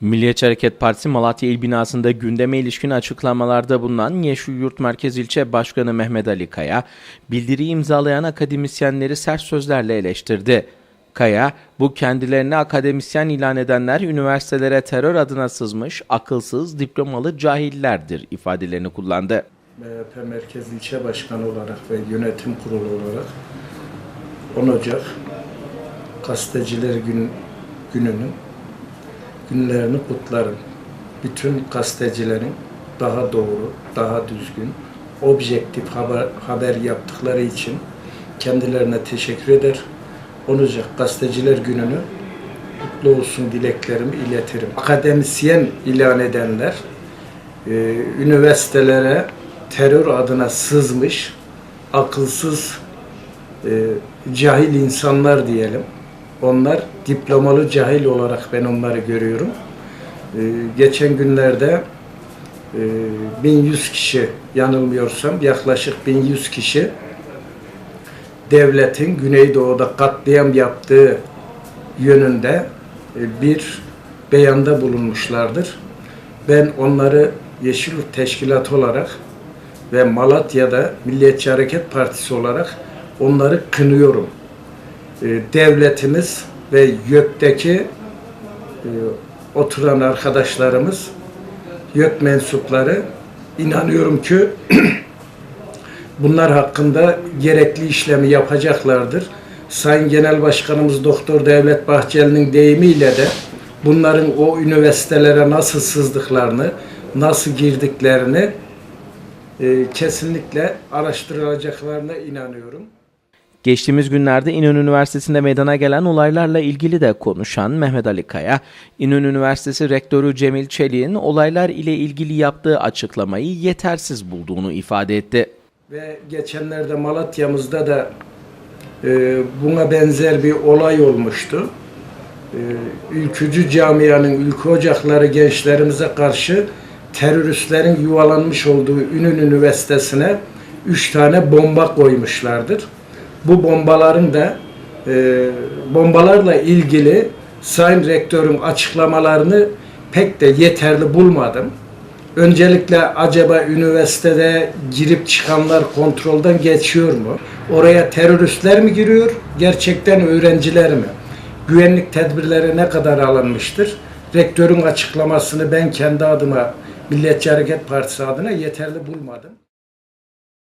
Milliyetçi Hareket Partisi Malatya İl Binası'nda gündeme ilişkin açıklamalarda bulunan Yeşil Yurt Merkez İlçe Başkanı Mehmet Ali Kaya, bildiriyi imzalayan akademisyenleri sert sözlerle eleştirdi. Kaya, bu kendilerini akademisyen ilan edenler üniversitelere terör adına sızmış, akılsız, diplomalı cahillerdir ifadelerini kullandı. MHP Merkez İlçe Başkanı olarak ve yönetim kurulu olarak 10 Ocak Gazeteciler Gün, Günü'nün günlerini kutlarım. Bütün gazetecilerin daha doğru, daha düzgün, objektif haber, haber yaptıkları için kendilerine teşekkür eder. 10 Ocak Gazeteciler Günü'nü kutlu olsun dileklerimi iletirim. Akademisyen ilan edenler, e, üniversitelere terör adına sızmış, akılsız, e, cahil insanlar diyelim. Onlar diplomalı cahil olarak ben onları görüyorum. E, geçen günlerde e, 1100 kişi yanılmıyorsam yaklaşık 1100 kişi devletin Güneydoğu'da katliam yaptığı yönünde e, bir beyanda bulunmuşlardır. Ben onları Yeşilyurt Teşkilatı olarak ve Malatya'da Milliyetçi Hareket Partisi olarak onları kınıyorum. E, Devletimiz ve YÖK'teki e, oturan arkadaşlarımız, YÖK mensupları inanıyorum ki bunlar hakkında gerekli işlemi yapacaklardır. Sayın Genel Başkanımız Doktor Devlet Bahçeli'nin deyimiyle de bunların o üniversitelere nasıl sızdıklarını, nasıl girdiklerini e, kesinlikle araştırılacaklarına inanıyorum. Geçtiğimiz günlerde İnönü Üniversitesi'nde meydana gelen olaylarla ilgili de konuşan Mehmet Ali Kaya, İnönü Üniversitesi Rektörü Cemil Çelik'in olaylar ile ilgili yaptığı açıklamayı yetersiz bulduğunu ifade etti. Ve geçenlerde Malatya'mızda da e, buna benzer bir olay olmuştu. E, ülkücü camianın ülke ocakları gençlerimize karşı teröristlerin yuvalanmış olduğu Ünün Üniversitesi'ne üç tane bomba koymuşlardır. Bu bombaların da e, bombalarla ilgili Sayın Rektör'ün açıklamalarını pek de yeterli bulmadım. Öncelikle acaba üniversitede girip çıkanlar kontrolden geçiyor mu? Oraya teröristler mi giriyor? Gerçekten öğrenciler mi? Güvenlik tedbirleri ne kadar alınmıştır? Rektörün açıklamasını ben kendi adıma Milliyetçi Hareket Partisi adına yeterli bulmadım.